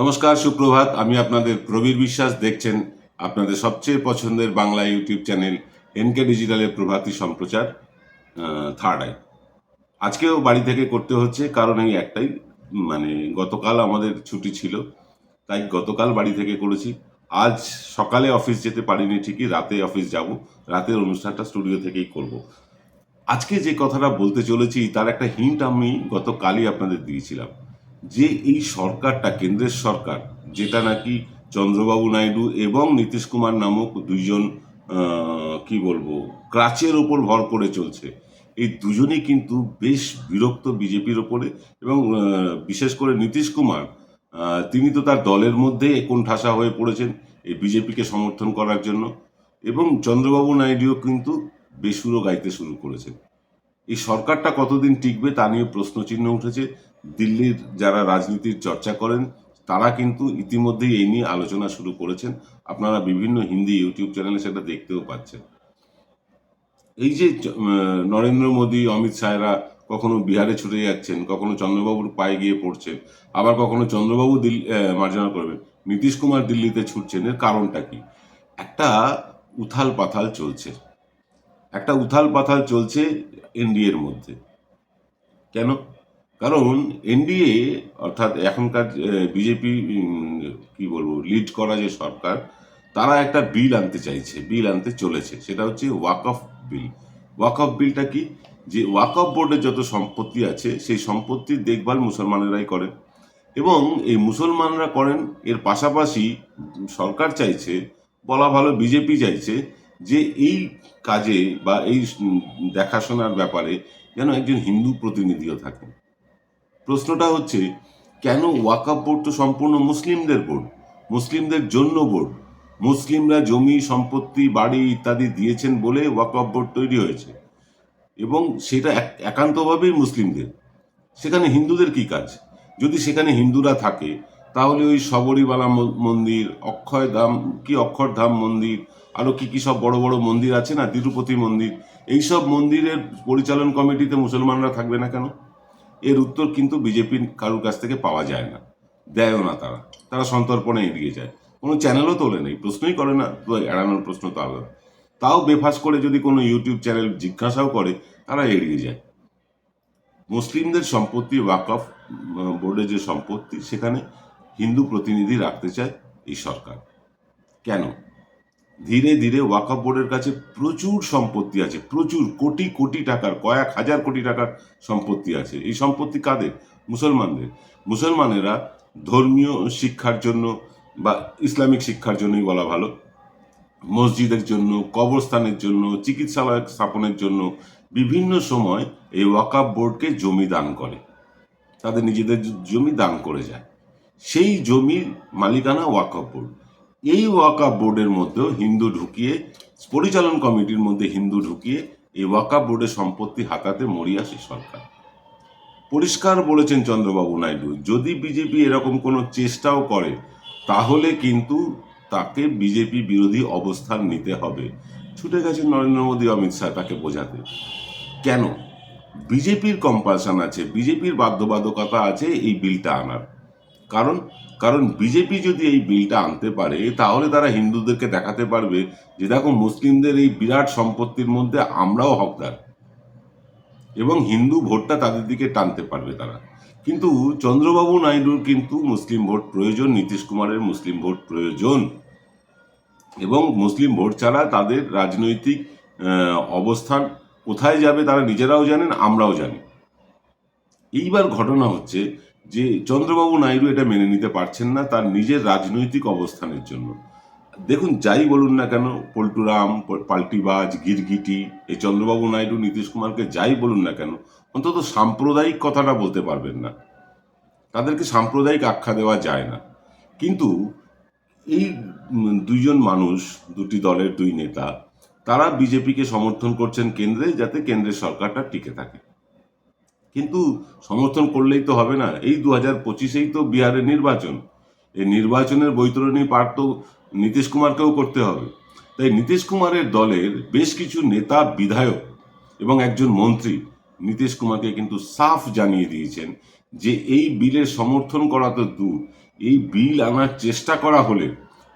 নমস্কার, সুপ্রভাত। আমি আপনাদের প্রবীর বিশ্বাস। দেখছেন আপনাদের সবচেয়ে পছন্দের বাংলা ইউটিউব চ্যানেল এনকে ডিজিটালের প্রভাতী সম্প্রচার থার্ড আই আজকেও বাড়ি থেকে করতে হচ্ছে, কারণ এই একটাই। মানে গতকাল আমাদের ছুটি ছিল, তাই গতকাল বাড়ি থেকে করেছি। আজ সকালে অফিস যেতে পারিনি ঠিকই, রাতে অফিস যাব। রাতের অনুষ্ঠানটা স্টুডিও থেকেই করব। আজকে যে কথাটা বলতে চলেছি, তার একটা হিন্ট আমি গতকালই আপনাদের দিয়েছিলাম। যে এই সরকারটা, কেন্দ্রের সরকার, যেটা নাকি চন্দ্রবাবু নাইডু এবং নীতিশ কুমার নামক দুইজন কি বলব, ক্রাচের ওপর ভর করে চলছে। এই দুজনেই কিন্তু বেশ বিরক্ত বিজেপির ওপরে এবং বিশেষ করে নীতিশ কুমার তিনি তো তার দলের মধ্যে কোণঠাসা হয়ে পড়েছেন এই বিজেপিকে সমর্থন করার জন্য এবং চন্দ্রবাবু নাইডুও কিন্তু বেসুরো গাইতে শুরু করেছেন। এই সরকারটা কতদিন টিকবে তা নিয়ে প্রশ্নচিহ্ন উঠেছে। দিল্লির যারা রাজনীতির চর্চা করেন, তারা কিন্তু ইতিমধ্যেই এই নিয়ে আলোচনা শুরু করেছেন। আপনারা বিভিন্ন হিন্দি ইউটিউব চ্যানেলে সেটা দেখতেও পাচ্ছেন। এই যে নরেন্দ্র মোদী, অমিত শাহরা কখনো বিহারে ছুটে যাচ্ছেন, কখনো চন্দ্রবাবুর পায়ে গিয়ে পড়ছেন, আবার কখনো চন্দ্রবাবু দিল্লি মার্জনা করবেন, নীতিশ কুমার দিল্লিতে ছুটছেন, এর কারণটা কি? একটা উথাল পাথাল চলছে। একটা উথাল পাথাল চলছে এনডিএর মধ্যে। কেন? কারণ এনডিএ, অর্থাৎ এখনকার বিজেপি কি বলব লিড করা যে সরকার, তারা একটা বিল আনতে চাইছে বিল আনতে চলেছে। সেটা হচ্ছে ওয়াক অফ বিল ওয়াক অফ বিলটা কি? যে ওয়াক অফ বোর্ডের যত সম্পত্তি আছে, সেই সম্পত্তির দেখভাল মুসলমানেরাই করেন। এবং এই মুসলমানরা করেন, এর পাশাপাশি সরকার চাইছে, বলা ভালো বিজেপি চাইছে, যে এই কাজে বা এই দেখাশোনার ব্যাপারে যেন একজন হিন্দু প্রতিনিধিও থাকেন। প্রশ্নটা হচ্ছে, কেন ওয়াকাপ বোর্ড তো সম্পূর্ণ মুসলিমদের বোর্ড? মুসলিমদের জন্য বোর্ড। মুসলিমরা জমি, সম্পত্তি, বাড়ি ইত্যাদি দিয়েছেন বলে ওয়াকফ বোর্ড তৈরি হয়েছে। এবং সেটা এক- একান্তভাবেই মুসলিমদের। সেখানে হিন্দুদের কি কাজ? যদি সেখানে হিন্দুরা থাকে, তাহলে ওই সবরীবালা মন্দির, অক্ষয় ধাম, কি অক্ষরধাম মন্দির, আরও কি কি সব বড় বড় মন্দির আছে না? তিরুপতি মন্দির। এইসব মন্দিরের পরিচালন কমিটিতে মুসলমানরা থাকবে না কেন? এর উত্তর কিন্তু বিজেপির কারোর কাছ থেকে পাওয়া যায় না। দেয়ও না তারা। তারা সন্তর্পণে এড়িয়ে যায়। কোনো চ্যানেলও তোলে নেই প্রশ্নই করে না। তো এড়ানোর প্রশ্ন তো আলাদা। তাও বেফাস করে যদি কোনো ইউটিউব চ্যানেল জিজ্ঞাসাও করে, তারা এড়িয়ে যায়। মুসলিমদের সম্পত্তি ওয়াকফ বোর্ডের যে সম্পত্তি, সেখানে হিন্দু প্রতিনিধি রাখতে চায় এই সরকার। কেন? ধীরে ধীরে ওয়াকফ বোর্ডের কাছে প্রচুর সম্পত্তি আছে, প্রচুর কোটি কোটি টাকার, কয়েক হাজার কোটি টাকার সম্পত্তি আছে। এই সম্পত্তি কাদের? মুসলমানদের। মুসলমানেরা ধর্মীয় শিক্ষার জন্য বা ইসলামিক শিক্ষার জন্যই বলা ভালো। মসজিদের জন্য, কবরস্থানের জন্য, চিকিৎসালয় স্থাপনের জন্য বিভিন্ন সময় এই ওয়াকাব বোর্ডকে জমি দান করে। তাদের নিজেদের জমি দান করে যায়। সেই জমির মালিকানা ওয়াকাব বোর্ড এই ওয়াকাব বোর্ডের মধ্যেও হিন্দু ঢুকিয়ে, পরিচালন কমিটির মধ্যে হিন্দু ঢুকিয়ে এই ওয়াকাব বোর্ডের সম্পত্তি হাতাতে মরিয়াসী সরকার। পরিষ্কার বলেছেন চন্দ্রবাবু নাইডু, যদি বিজেপি এরকম কোনো চেষ্টাও করে, তাহলে কিন্তু তাকে বিজেপি বিরোধী অবস্থান নিতে হবে। ছুটে গেছেন নরেন্দ্র মোদী, অমিত শাহ তাকে বোঝাতে। কেন? বিজেপির কম্পালশন আছে, বিজেপির বাধ্যবাধকতা আছে এই বিলটা আনার। কারণ কারণ বিজেপি যদি এই বিলটা আনতে পারে, তাহলে তারা হিন্দুদেরকে দেখাতে পারবে যে দেখো মুসলিমদের এই বিরাট সম্পত্তির মধ্যে আমরাও হকদার। এবং হিন্দু ভোটটা তাদের দিকে টানতে পারবে তারা। কিন্তু চন্দ্রবাবু নাইডুর কিন্তু মুসলিম ভোট প্রয়োজন, নীতিশ কুমারের মুসলিম ভোট প্রয়োজন। এবং মুসলিম ভোট ছাড়া তাদের রাজনৈতিক অবস্থান কোথায় যাবে তারা নিজেরাও জানেন, আমরাও জানি। এইবার ঘটনা হচ্ছে যে চন্দ্রবাবু নাইডু এটা মেনে নিতে পারছেন না, তার নিজের রাজনৈতিক অবস্থানের জন্য। দেখুন, যাই বলুন না কেন, পল্টুরাম পাল্টিবাজ, গিরগিটি, এই চন্দ্রবাবু নাইডু, নীতিশ কুমারকে যাই বলুন না কেন, অন্তত সাম্প্রদায়িক কথাটা বলতে পারবেন না। তাদেরকে সাম্প্রদায়িক আখ্যা দেওয়া যায় না। কিন্তু এই দুইজন মানুষ, দুটি দলের দুই নেতা, তারা বিজেপিকে সমর্থন করছেন কেন্দ্রে, যাতে কেন্দ্রের সরকারটা টিকে থাকে। কিন্তু সমর্থন করলেই তো হবে না। এই দু হাজার পঁচিশেই তো বিহারের নির্বাচন। এই নির্বাচনের বৈতরণী পাঠ তো নীতিশ কুমারকেও করতে হবে। তাই নীতিশ কুমারের দলের বেশ কিছু নেতা বিধায়ক এবং একজন মন্ত্রী নীতিশ কুমারকে কিন্তু সাফ জানিয়ে দিয়েছেন যে এই বিলের সমর্থন করা তো দূর। এই বিল আনার চেষ্টা করা হলে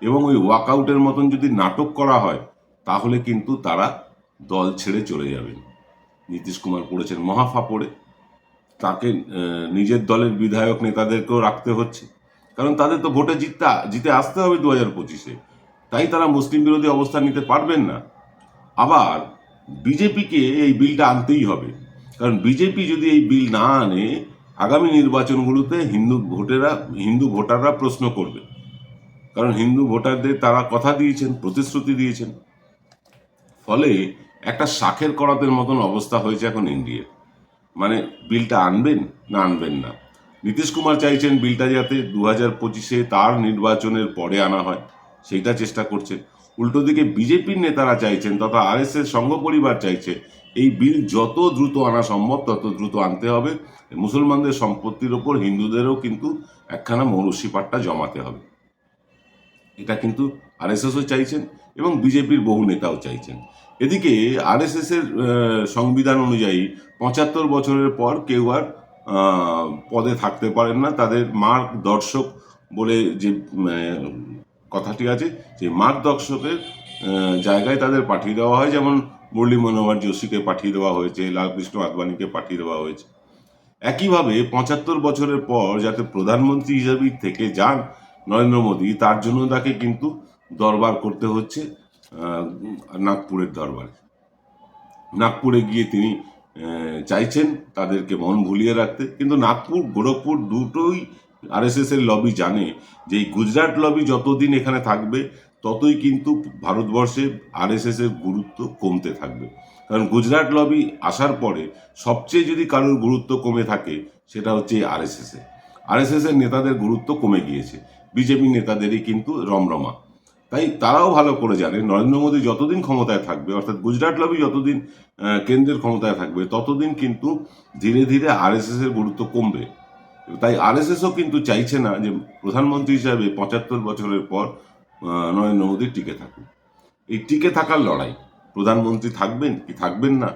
এবং ওই ওয়াকআউটের মতন যদি নাটক করা হয়, তাহলে কিন্তু তারা দল ছেড়ে চলে যাবেন। নীতিশ কুমার পড়েছেন মহাফাপড়ে তাকে নিজের দলের বিধায়ক নেতাদেরকেও রাখতে হচ্ছে। কারণ তাদের তো ভোটে জিততে, জিতে আসতে হবে দু হাজার পঁচিশে। তাই তারা মুসলিম বিরোধী অবস্থান নিতে পারবেন না। আবার বিজেপিকে এই বিলটা আনতেই হবে। কারণ বিজেপি যদি এই বিল না আনে, আগামী নির্বাচনগুলোতে হিন্দু ভোটেরা, হিন্দু ভোটাররা প্রশ্ন করবে। কারণ হিন্দু ভোটারদের তারা কথা দিয়েছেন, প্রতিশ্রুতি দিয়েছেন। ফলে একটা শাখের করাতের মতন অবস্থা হয়েছে এখন এনডিএ। মানে বিলটা আনবেন না আনবেন না। নীতিশ কুমার চাইছেন বিলটা যাতে দু হাজার পঁচিশে তার নির্বাচনের পরে আনা হয়, সেইটা চেষ্টা করছেন উল্টো দিকে বিজেপির নেতারা চাইছেন তথা আর এস এস সংঘ পরিবার চাইছে, এই বিল যত দ্রুত আনা সম্ভব তত দ্রুত আনতে হবে। মুসলমানদের সম্পত্তির ওপর, হিন্দুদেরও কিন্তু একখানা মৌরসি পাট্টা জমাতে হবে। এটা কিন্তু আরএসএসও চাইছেন এবং বিজেপির বহু নেতাও চাইছেন। এদিকে আরএসএস এর সংবিধান অনুযায়ী পঁচাত্তর বছরের পর কেউ আর পদে থাকতে পারেন না। তাদের মার্গ দর্শক বলে যে কথাটি আছে সেই মার্গ দর্শকের জায়গায় তাদের পাঠিয়ে দেওয়া হয়। যেমন মুরলী মনোহর যোশীকে পাঠিয়ে দেওয়া হয়েছে, লালকৃষ্ণ আদবানিকে পাঠিয়ে দেওয়া হয়েছে। একইভাবে পঁচাত্তর বছরের পর যাতে প্রধানমন্ত্রী হিসাবে থেকে যান নরেন্দ্র মোদী, তার জন্য তাকে কিন্তু দরবার করতে হচ্ছে নাগপুরের দরবারে। নাগপুরে গিয়ে তিনি চাইছেন তাদেরকে মন ভুলিয়ে রাখতে। কিন্তু নাগপুর, গোরখপুর দুটোই আরএসএস এর লবি জানে যে এই গুজরাট লবি যতদিন এখানে থাকবে, ততই কিন্তু ভারতবর্ষে আরএসএস এর গুরুত্ব কমতে থাকবে। কারণ গুজরাট লবি আসার পরে সবচেয়ে যদি কারোর গুরুত্ব কমে থাকে, সেটা হচ্ছে আরএসএস এর আরএসএস। এর নেতাদের গুরুত্ব কমে গিয়েছে। বিজেপি নেতাদেরই কিন্তু রমরমা। তাই তারাও ভালো করে জানে। নরেন্দ্র মোদী যতদিন ক্ষমতায় থাকবে, অর্থাৎ গুজরাট লবি যতদিন কেন্দ্রের ক্ষমতায় থাকবে, ততদিন কিন্তু ধীরে ধীরে আরএসএস এর গুরুত্ব কমবে। তাই আরএসএসও কিন্তু চাইছে না যে প্রধানমন্ত্রী হিসাবে পঁচাত্তর বছরের পর নরেন্দ্র মোদী টিকে থাকুন এই টিকে থাকার লড়াই, প্রধানমন্ত্রী থাকবেন কি থাকবেন না,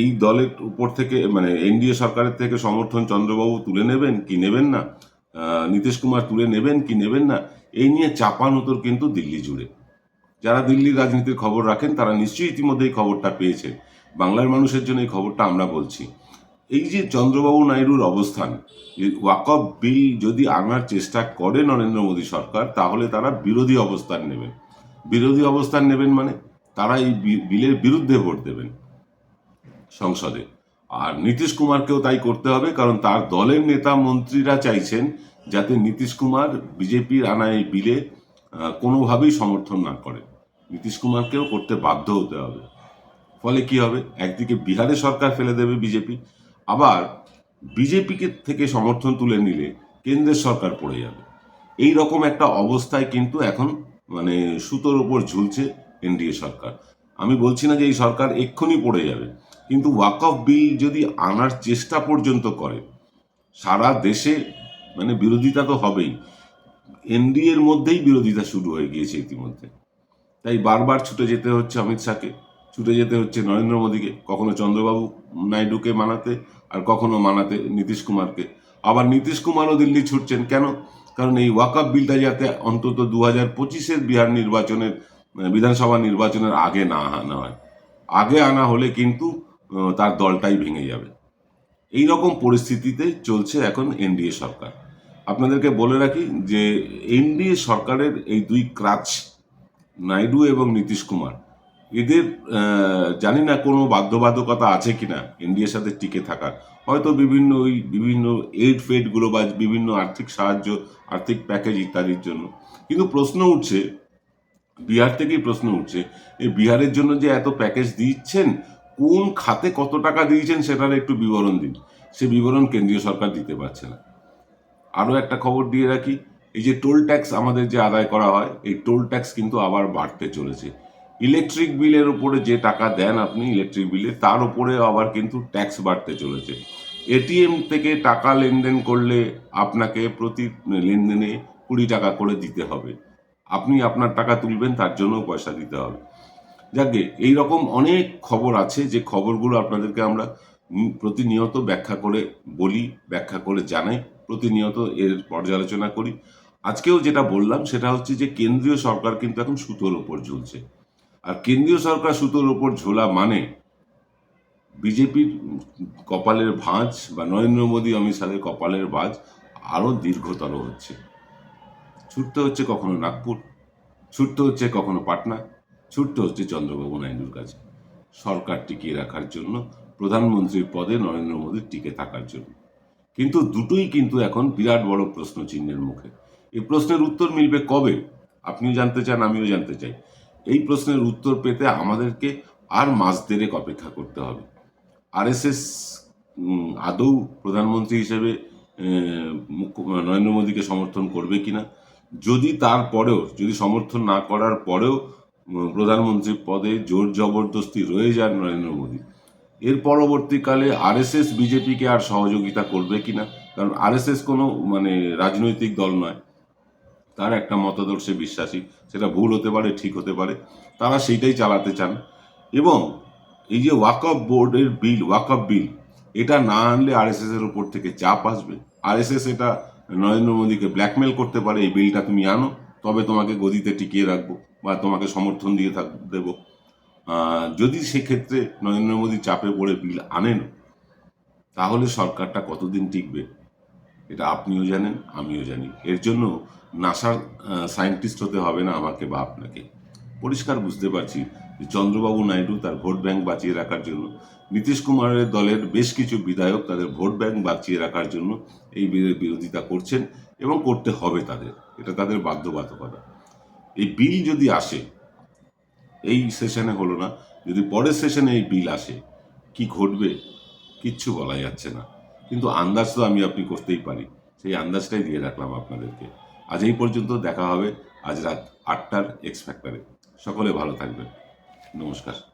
এই দলের উপর থেকে মানে এনডিএ সরকারের থেকে সমর্থন চন্দ্রবাবু তুলে নেবেন কি নেবেন না নীতিশ কুমার তুলে নেবেন কি নেবেন না এই নিয়ে চাপান উত্তর কিন্তু দিল্লি জুড়ে। যারা দিল্লির রাজনীতির খবর রাখেন, তারা নিশ্চয়ই ইতিমধ্যে এই খবরটা পেয়েছেন বাংলার মানুষের জন্য এই খবরটা আমরা বলছি। এই যে চন্দ্রবাবু নাইডুর অবস্থান ওয়াকফ বিল যদি আনার চেষ্টা করে নরেন্দ্র মোদী সরকার, তাহলে তারা বিরোধী অবস্থান নেবেন। বিরোধী অবস্থান নেবেন মানে তারা এই বিলের বিরুদ্ধে ভোট দেবেন সংসদে। আর নীতিশ কুমারকেও তাই করতে হবে, কারণ তার দলের নেতা মন্ত্রীরা চাইছেন যাতে নীতিশ কুমার বিজেপির আনা এই বিলে কোনোভাবেই সমর্থন না করে। নীতিশ কুমারকেও করতে বাধ্য হতে হবে। ফলে কি হবে? একদিকে বিহারে সরকার ফেলে দেবে বিজেপি, আবার বিজেপিকে থেকে সমর্থন তুলে নিলে কেন্দ্রের সরকার পড়ে যাবে। এই রকম একটা অবস্থায় কিন্তু এখন মানে সুতোর উপর ঝুলছে এনডিএ সরকার। আমি বলছি না যে এই সরকার এক্ষুনি পড়ে যাবে, কিন্তু ওয়াকফ বিল যদি আনার চেষ্টা পর্যন্ত করে, সারা দেশে মানে বিরোধিতা তো হবেই এনডিএর মধ্যেই বিরোধিতা শুরু হয়ে গিয়েছে ইতিমধ্যে। তাই বারবার ছুটে যেতে হচ্ছে অমিত শাহকে, ছুটে যেতে হচ্ছে নরেন্দ্র মোদীকে, কখনো চন্দ্রবাবু নাইডুকে মানাতে আর কখনো মানাতে নীতিশ কুমারকে। আবার নীতিশ কুমারও দিল্লি ছুটছেন কেন? কারণ এই ওয়াকআপ বিলটা যাতে অন্তত দু হাজার পঁচিশের বিহার নির্বাচনের বিধানসভা নির্বাচনের আগে না আনা হয়। আগে আনা হলে কিন্তু তার দলটাই ভেঙে যাবে। এই রকম পরিস্থিতিতে চলছে এখন এনডিএ সরকার। আপনাদেরকে বলে রাখি যে, এনডিএ সরকারের এই দুই ক্রাচ, নাইডু এবং নীতিশ কুমার, এদের জানি না কোনো বাধ্যবাধকতা আছে কিনা, এনডিএর সাথে টিকে থাকার। হয়তো বিভিন্ন ওই বিভিন্ন এইড ফেডগুলো বা বিভিন্ন আর্থিক সাহায্য, আর্থিক প্যাকেজ ইত্যাদির জন্য। কিন্তু প্রশ্ন উঠছে বিহার থেকেই প্রশ্ন উঠছে, এই বিহারের জন্য যে এত প্যাকেজ দিচ্ছেন, কোন খাতে কত টাকা দিয়েছেন সেটার একটু বিবরণ দিন। সে বিবরণ কেন্দ্রীয় সরকার দিতে পারছে না। আরও একটা খবর দিয়ে রাখি, এই যে টোল ট্যাক্স আমাদের যে আদায় করা হয়, এই টোল ট্যাক্স কিন্তু আবার বাড়তে চলেছে। ইলেকট্রিক বিলের উপরে যে টাকা দেন আপনি, ইলেকট্রিক বিলে, তার উপরে আবার কিন্তু ট্যাক্স বাড়তে চলেছে। এটিএম থেকে টাকা লেনদেন করলে আপনাকে প্রতি লেনদেনে কুড়ি টাকা করে দিতে হবে। আপনি আপনার টাকা তুলবেন, তার জন্য পয়সা দিতে হবে। যাকে এই রকম অনেক খবর আছে, যে খবরগুলো আপনাদেরকে আমরা প্রতিনিয়ত ব্যাখ্যা করে বলি, ব্যাখ্যা করে জানাই, প্রতিনিয়ত এর পর্যালোচনা করি। আজকেও যেটা বললাম, সেটা হচ্ছে যে কেন্দ্রীয় সরকার কিন্তু এখন সুতোর ওপর ঝুলছে। আর কেন্দ্রীয় সরকার সুতোর ওপর ঝোলা মানে বিজেপির কপালের ভাঁজ বা নরেন্দ্র মোদী, অমিত শাহের কপালের ভাঁজ আরও দীর্ঘতর হচ্ছে। ছুটতে হচ্ছে কখনো নাগপুর, ছুটতে হচ্ছে কখনো পাটনা, ছুটতে হচ্ছে চন্দ্রবাবু নাইডুর কাছে। সরকার টিকিয়ে রাখার জন্য, প্রধানমন্ত্রীর পদে নরেন্দ্র মোদীর টিকে থাকার জন্য। কিন্তু দুটোই কিন্তু এখন বিরাট বড় প্রশ্ন চিহ্নের মুখে। এই প্রশ্নের উত্তর মিলবে কবে? আপনিও জানতে চান, আমিও জানতে চাই। এই প্রশ্নের উত্তর পেতে আমাদেরকে আর মাস দেড়েক অপেক্ষা করতে হবে। আরএসএস আদৌ প্রধানমন্ত্রী হিসেবে নরেন্দ্র মোদীকে সমর্থন করবে কিনা? যদি তারপরেও যদি সমর্থন না করার পরেও উম, প্রধানমন্ত্রীর পদে জোর জবরদস্তি রয়ে যান নরেন্দ্র মোদী এর পরবর্তীকালে আরএসএস বিজেপিকে আর সহযোগিতা করবে কিনা? কারণ আরএসএস কোনো মানে রাজনৈতিক দল নয়। তার একটা মতাদর্শে বিশ্বাসী সেটা ভুল হতে পারে ঠিক হতে পারে। তারা সেইটাই চালাতে চান। এবং এই যে ওয়াকফ বোর্ডের বিল ওয়াকফ বিল এটা না আনলে আরএসএস এর উপর থেকে চাপ আসবে। আরএসএস এটা নরেন্দ্র মোদীকে ব্ল্যাকমেল করতে পারে, এই বিলটা তুমি আনো, তবে তোমাকে গদিতে টিকিয়ে রাখব বা তোমাকে সমর্থন দিয়ে থাক, দেবো। যদি সেক্ষেত্রে নরেন্দ্র মোদী চাপে পড়ে বিল আনেন, তাহলে সরকারটা কতদিন টিকবে? এটা আপনিও জানেন, আমিও জানি। এর জন্য নাসার সায়েন্টিস্ট হতে হবে না আমাকে বা আপনাকে। পরিষ্কার বুঝতে পারছি যে চন্দ্রবাবু নাইডু তার ভোট ব্যাংক বাঁচিয়ে রাখার জন্য নীতিশ কুমারের দলের বেশ কিছু বিধায়ক তাদের ভোট ব্যাংক বাঁচিয়ে রাখার জন্য এই বিলের বিরোধিতা করছেন এবং করতে হবে তাদের। এটা তাদের বাধ্যবাধকতা। এই বিল যদি আসে, এই সেশনে হলো না, যদি পরের সেশনে এই বিল আসে, কি ঘটবে কিচ্ছু বলা যাচ্ছে না। কিন্তু আন্দাজ তো আমি আপনি করতেই পারি। সেই আন্দাজটাই দিয়ে রাখলাম আপনাদেরকে। আজ এই পর্যন্ত দেখা হবে। আজ রাত আটটার এক্স ফ্যাক্টরে সকলে ভালো থাকবেন। নমস্কার।